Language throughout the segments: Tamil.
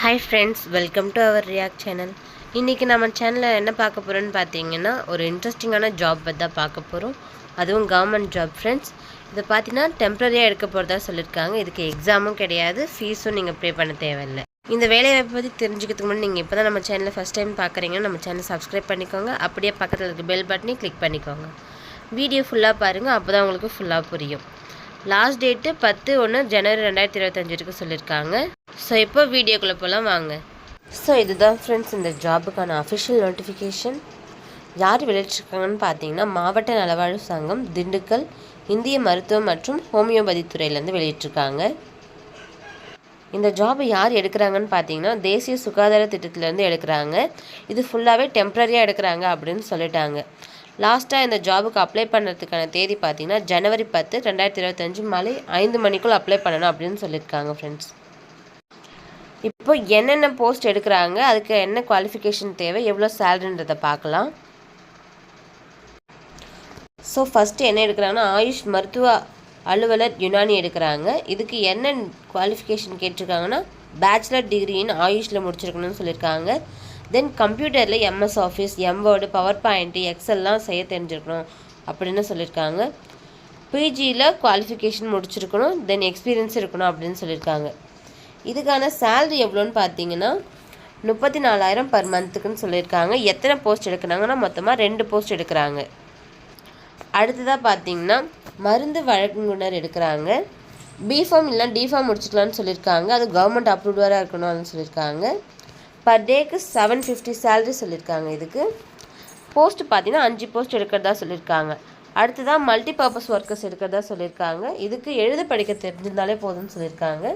Hi friends welcome to our react channel இன்றைக்கி நம்ம சேனலில் என்ன பார்க்க போகிறோன்னு பார்த்தீங்கன்னா ஒரு இன்ட்ரெஸ்டிங்கான ஜாப் பற்றி தான் பார்க்க போகிறோம் அதுவும் கவர்மெண்ட் ஜாப் ஃப்ரெண்ட்ஸ் இதை பார்த்தீங்கன்னா டெம்ப்ரரியாக எடுக்க போகிறதா சொல்லியிருக்காங்க இதுக்கு எக்ஸாமும் கிடையாது ஃபீஸும் நீங்கள் ப்ரே பண்ண தேவையில்லை. இந்த வேலைவாய்ப்பு பற்றி தெரிஞ்சுக்கிறதுக்கு முன்னாடி நீங்கள் இப்போ தான் நம்ம சேனலை ஃபஸ்ட் டைம் பார்க்குறீங்கன்னா நம்ம சேனல் சப்ஸ்கிரைப் பண்ணிக்கோங்க. அப்படியே பக்கத்தில் இருக்க பெல் பட்டனையும் கிளிக் பண்ணிக்கோங்க. வீடியோ ஃபுல்லாக பாருங்கள் அப்போ தான் உங்களுக்கு ஃபுல்லாக புரியும். லாஸ்ட் டேட்டு பத்து ஒன்று ஜனவரி ரெண்டாயிரத்தி இருபத்தஞ்சு வரைக்கும் சொல்லியிருக்காங்க ஸோ இப்போ வீடியோக்குள்ளே போகலாம் வாங்க. ஸோ இதுதான் ஃப்ரெண்ட்ஸ் இந்த ஜாபுக்கான அஃபிஷியல் நோட்டிஃபிகேஷன் யார் வெளியிட்டிருக்காங்கன்னு பார்த்தீங்கன்னா மாவட்ட நலவாழ்வு சங்கம் திண்டுக்கல் இந்திய மருத்துவம் மற்றும் ஹோமியோபதி துறையிலேருந்து வெளியிட்டிருக்காங்க. இந்த ஜாப் யார் எடுக்கிறாங்கன்னு பார்த்தீங்கன்னா தேசிய சுகாதார திட்டத்திலேருந்து எடுக்கிறாங்க. இது ஃபுல்லாகவே டெம்ப்ரரியாக எடுக்கிறாங்க அப்படின்னு சொல்லிட்டாங்க. லாஸ்ட்டாக இந்த ஜாபுக்கு அப்ளை பண்ணுறதுக்கான தேதி பார்த்தீங்கன்னா ஜனவரி பத்து ரெண்டாயிரத்தி இருபத்தஞ்சு மாலை ஐந்து மணிக்குள் அப்ளை பண்ணணும் அப்படின்னு சொல்லியிருக்காங்க ஃப்ரெண்ட்ஸ் இப்போ என்னென்ன போஸ்ட் எடுக்கிறாங்க? அதுக்கு என்ன குவாலிஃபிகேஷன் தேவை? எவ்வளோ சேலரின்றதை பார்க்கலாம். ஸோ ஃபஸ்ட்டு என்ன எடுக்கிறாங்கன்னா ஆயுஷ் மருத்துவ அலுவலர் யுனானி எடுக்கிறாங்க. இதுக்கு என்ன குவாலிஃபிகேஷன் கேட்டிருக்காங்கன்னா பேச்சுலர் டிகிரின்னு ஆயுஷில் முடிச்சிருக்கணும்னு சொல்லியிருக்காங்க. தென் கம்ப்யூட்டரில் MS office M word power point எக்ஸல்லாம் செய்ய தெரிஞ்சிருக்கணும் அப்படின்னு சொல்லியிருக்காங்க. பிஜியில் குவாலிஃபிகேஷன் முடிச்சிருக்கணும் தென் எக்ஸ்பீரியன்ஸ் இருக்கணும் அப்படின்னு சொல்லியிருக்காங்க. இதுக்கான சேல்ரி எவ்வளோன்னு பார்த்தீங்கன்னா முப்பத்தி நாலாயிரம் பர் மந்த்துக்குன்னு சொல்லியிருக்காங்க. எத்தனை போஸ்ட் எடுக்கிறாங்கன்னா மொத்தமாக ரெண்டு போஸ்ட் எடுக்கிறாங்க. அடுத்ததாக பார்த்தீங்கன்னா மருந்து வழங்குனர் எடுக்கிறாங்க. பிஃபார்ம் இல்லைனா டிஃபார்ம் முடிச்சுக்கலான்னு சொல்லியிருக்காங்க. அது கவர்மெண்ட் அப்ரூவ்டாக இருக்கணும்னு சொல்லியிருக்காங்க. பர் டேக்கு செவன் ஃபிஃப்டி சேலரி சொல்லியிருக்காங்க இதுக்கு. போஸ்ட் பார்த்தீங்கன்னா அஞ்சு போஸ்ட் எடுக்கிறதா சொல்லியிருக்காங்க. அடுத்ததாக மல்டி பர்பஸ் ஒர்க்கர்ஸ் எடுக்கிறதா சொல்லியிருக்காங்க. இதுக்கு எழுத படிக்க தெரிஞ்சிருந்தாலே போதும்னு சொல்லியிருக்காங்க.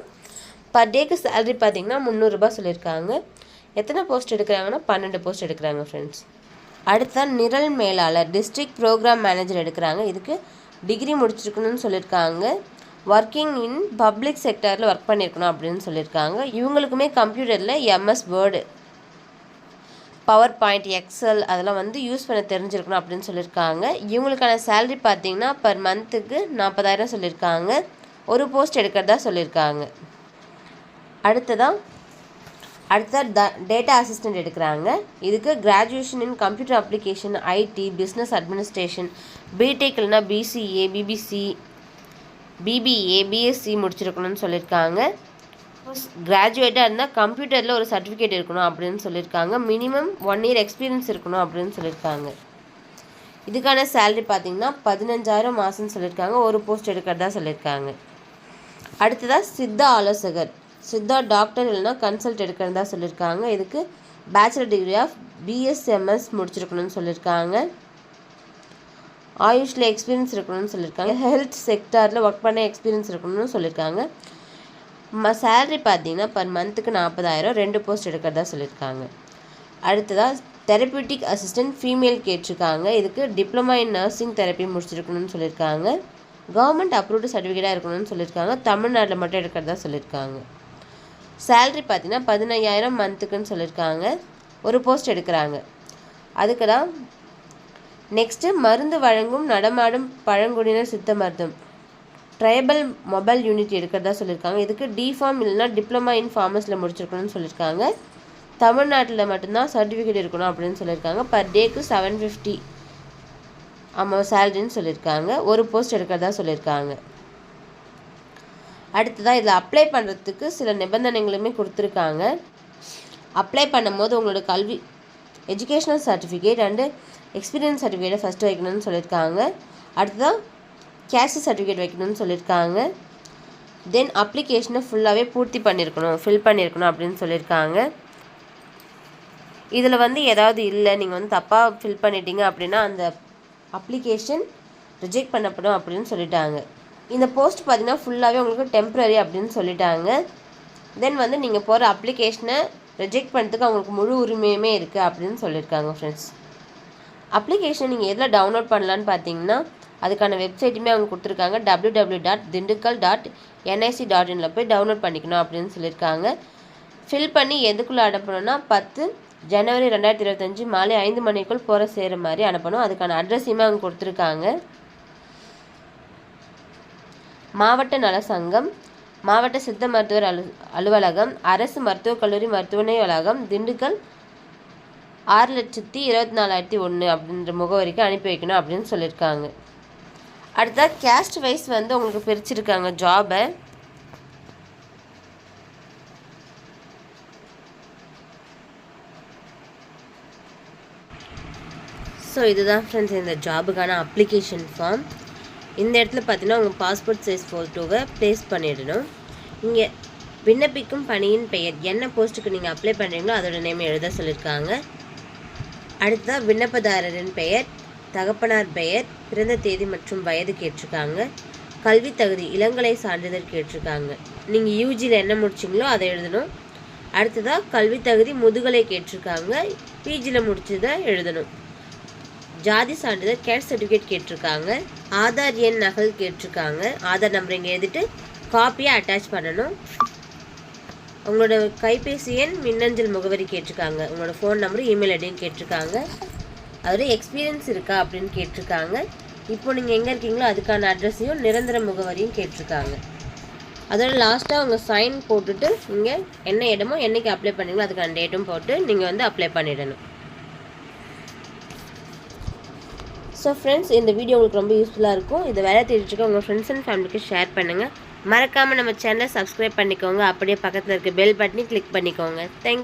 பர் டேக்கு சேலரி பார்த்தீங்கன்னா முந்நூறுரூபா சொல்லியிருக்காங்க. எத்தனை போஸ்ட் எடுக்கிறாங்கன்னா பன்னெண்டு போஸ்ட் எடுக்கிறாங்க ஃப்ரெண்ட்ஸ் அடுத்த நிரல் மேலாளர் டிஸ்ட்ரிக்ட் ப்ரோக்ராம் மேனேஜர் எடுக்கிறாங்க. இதுக்கு டிகிரி முடிச்சிருக்கணும்னு சொல்லியிருக்காங்க. ஒர்க்கிங் இன் பப்ளிக் செக்டரில் ஒர்க் பண்ணியிருக்கணும் அப்படின்னு சொல்லியிருக்காங்க. இவங்களுக்குமே கம்ப்யூட்டரில் MS word power point excel அதெல்லாம் வந்து யூஸ் பண்ண தெரிஞ்சிருக்கணும் அப்படின்னு சொல்லியிருக்காங்க. இவங்களுக்கான சேலரி பார்த்தீங்கன்னா பர் மந்த்துக்கு நாற்பதாயிரம் சொல்லியிருக்காங்க. ஒரு போஸ்ட் எடுக்கிறதா சொல்லியிருக்காங்க. அடுத்ததாக அடுத்த த டேட்டா அசிஸ்டண்ட் எடுக்கிறாங்க. இதுக்கு graduation in computer application IT business administration BTech இல்லைனா பிசிஏ பிபிசி பிபிஏ பிஎஸ்சி முடிச்சிருக்கணும்னு சொல்லியிருக்காங்க கிராஜுவேட்டாக இருந்தால் கம்ப்யூட்டரில் ஒரு சர்டிஃபிகேட் இருக்கணும் அப்படின்னு சொல்லியிருக்காங்க மினிமம் ஒன் இயர் எக்ஸ்பீரியன்ஸ் இருக்கணும் அப்படின்னு சொல்லியிருக்காங்க இதுக்கான சேலரி பார்த்தீங்கன்னா பதினஞ்சாயிரம் மாதம்னு சொல்லியிருக்காங்க ஒரு போஸ்ட் எடுக்கிறதா சொல்லியிருக்காங்க அடுத்ததாக சித்த ஆலோசகர். சித்தா டாக்டர் இல்லைனா கன்சல்ட் எடுக்கிறதா சொல்லியிருக்காங்க. இதுக்கு பேச்சுலர் டிகிரி ஆஃப் பிஎஸ்எம்எஸ் முடிச்சிருக்கணும்னு சொல்லியிருக்காங்க. ஆயுஷில் எக்ஸ்பீரியன்ஸ் இருக்கணும்னு சொல்லியிருக்காங்க. ஹெல்த் செக்டாரில் ஒர்க் பண்ண எக்ஸ்பீரியன்ஸ் இருக்கணும்னு சொல்லியிருக்காங்க. ம சேலரி பார்த்தீங்கன்னா பர் மந்த்துக்கு நாற்பதாயிரம். ரெண்டு போஸ்ட் எடுக்கிறதா சொல்லியிருக்காங்க. அடுத்ததாக தெரப்பியூட்டிக் அசிஸ்டன்ட் ஃபீமேல் கேட்டிருக்காங்க. இதுக்கு டிப்ளமா இன் நர்சிங் தெரப்பி முடிச்சிருக்கணும்னு சொல்லியிருக்காங்க. கவர்மெண்ட் அப்ரூவ்டு சர்டிஃபிகேட்டாக இருக்கணும்னு சொல்லியிருக்காங்க. தமிழ்நாட்டில் மட்டும் எடுக்கிறதா சொல்லியிருக்காங்க. சேல்ரி பார்த்தீங்கன்னா பதினையாயிரம் மந்த்துக்குன்னு சொல்லியிருக்காங்க. ஒரு போஸ்ட் எடுக்கிறாங்க. அதுக்கு தான் நெக்ஸ்ட்டு மருந்து வழங்கும் நடமாடும் பழங்குடியினர் சித்த மருத்துவம். ட்ரைபல் மொபைல் யூனிட் எடுக்கிறதா சொல்லியிருக்காங்க. இதுக்கு டிஃபார்ம் இல்லைனா டிப்ளமா இன் ஃபார்மஸில் முடிச்சிருக்கணும்னு சொல்லியிருக்காங்க. தமிழ்நாட்டில் மட்டும்தான் சர்டிஃபிகேட் இருக்கணும் அப்படின்னு சொல்லியிருக்காங்க. பர் டேக்கு செவன் ஃபிஃப்டி ஆமாம் சேலரின்னு சொல்லியிருக்காங்க. ஒரு போஸ்ட் எடுக்கிறதா சொல்லியிருக்காங்க. அடுத்ததாக இதில் அப்ளை பண்ணுறதுக்கு சில நிபந்தனைகளுமே கொடுத்துருக்காங்க. அப்ளை பண்ணும்போது உங்களோட கல்வி எஜுகேஷ்னல் சர்டிஃபிகேட் அண்டு எக்ஸ்பீரியன்ஸ் சர்டிஃபிகேட்டை ஃபஸ்ட்டு வைக்கணும்னு சொல்லியிருக்காங்க. அடுத்ததாக கேஸ்ட் சர்டிஃபிகேட் வைக்கணும்னு சொல்லியிருக்காங்க. தென் அப்ளிகேஷனை ஃபுல்லாகவே பூர்த்தி பண்ணியிருக்கணும் ஃபில் பண்ணியிருக்கணும் அப்படின்னு சொல்லியிருக்காங்க. இதில் வந்து ஏதாவது இல்லை நீங்கள் வந்து தப்பாக ஃபில் பண்ணிட்டீங்க அப்படின்னா அந்த அப்ளிகேஷன் ரிஜெக்ட் பண்ணப்படும் அப்படின்னு சொல்லிட்டாங்க. இந்த போஸ்ட் பார்த்திங்கன்னா ஃபுல்லாகவே உங்களுக்கு டெம்ப்ரரி அப்படின்னு சொல்லிட்டாங்க. தென் வந்து நீங்கள் போகிற அப்ளிகேஷனை ரிஜெக்ட் பண்ணுறதுக்கு அவங்களுக்கு முழு உரிமையுமே இருக்குது அப்படின்னு சொல்லியிருக்காங்க ஃப்ரெண்ட்ஸ் அப்ளிகேஷன் நீங்கள் எதில் டவுன்லோட் பண்ணலான்னு பார்த்தீங்கன்னா அதுக்கான வெப்சைட்டுமே அவங்க கொடுத்துருக்காங்க. W W dot Dindigul dot NIC dot இனில் போய் டவுன்லோட் பண்ணிக்கணும் அப்படின்னு சொல்லியிருக்காங்க. ஃபில் பண்ணி எதுக்குள்ளே அனுப்பணும்னா பத்து ஜனவரி ரெண்டாயிரத்தி இருபத்தஞ்சி மாலை ஐந்து மணிக்குள் போகிற சேர மாதிரி அனுப்பணும். அதுக்கான அட்ரஸையுமே அவங்க கொடுத்துருக்காங்க. மாவட்ட நல சங்கம் மாவட்ட சித்த மருத்துவர் அலு அலுவலகம் அரசு மருத்துவக் கல்லூரி மருத்துவமனை வளாகம் திண்டுக்கல் ஆறு லட்சத்தி இருபத்தி நாலாயிரத்தி ஒன்று அப்படின்ற முகவரிக்கு அனுப்பி வைக்கணும் அப்படின்னு சொல்லியிருக்காங்க. அடுத்தா கேஸ்ட் வைஸ் வந்து உங்களுக்கு பிரிச்சிருக்காங்க ஜாபை ஸோ இதுதான் ஃப்ரெண்ட்ஸ் இந்த ஜாபுக்கான அப்ளிகேஷன் ஃபார்ம் இந்த இடத்துல பார்த்தீங்கன்னா உங்கள் பாஸ்போர்ட் சைஸ் ஃபோட்டோவை ப்ளேஸ் பண்ணிடணும். இங்கே விண்ணப்பிக்கும் பணியின் பெயர் என்ன போஸ்ட்டுக்கு நீங்கள் அப்ளை பண்ணுறீங்களோ அதோட நேம் எழுத சொல்லியிருக்காங்க. அடுத்ததாக விண்ணப்பதாரரின் பெயர் தகப்பனார் பெயர் பிறந்த தேதி மற்றும் வயது கேட்டிருக்காங்க. கல்வி தகுதி இளங்கலை சான்றிதழ் கேட்டிருக்காங்க. நீங்கள் யூஜியில் என்ன முடிச்சிங்களோ அதை எழுதணும். அடுத்ததாக கல்வி தகுதி முதுகலை கேட்டிருக்காங்க. பிஜியில் முடிச்சதை எழுதணும். ஜாதி சான்றிதழ் கேஸ்ட் சர்டிஃபிகேட் கேட்டிருக்காங்க. ஆதார் எண் நகல் கேட்டிருக்காங்க. ஆதார் நம்பர் இங்கே எழுதிட்டு காப்பியை அட்டாச் பண்ணணும். உங்களோட கைபேசி எண் மின்னஞ்சல் முகவரி கேட்டிருக்காங்க. உங்களோட ஃபோன் நம்பரும் இமெயில் ஐடியும் கேட்டிருக்காங்க. அதில் எக்ஸ்பீரியன்ஸ் இருக்கா அப்படின்னு கேட்டிருக்காங்க. இப்போ நீங்கள் எங்கே இருக்கீங்களோ அதுக்கான அட்ரஸையும் நிரந்தர முகவரியும் கேட்டிருக்காங்க. அதோட லாஸ்ட்டாக உங்கள் சைன் போட்டுட்டு இங்கே என்ன இடமோ என்னைக்கு அப்ளை பண்ணீங்களோ அதுக்கான டேட்டும் போட்டு நீங்கள் வந்து அப்ளை பண்ணிடணும். ஸோ ஃப்ரெண்ட்ஸ் இந்த வீடியோ உங்களுக்கு ரொம்ப யூஸ்ஃபுல்லாக இருக்கும். இதை வேலை தெரிஞ்சுக்க உங்கள் ஃப்ரெண்ட்ஸ் அண்ட் ஃபேமிலிக்கு ஷேர் பண்ணுங்கள் மறக்காமல் நம்ம சேனலை சப்ஸ்கிரைப் பண்ணிக்கோங்க. அப்படியே பக்கத்தில் இருக்க பெல் பட்டனையும் கிளிக் பண்ணிக்கோங்க. தேங்க்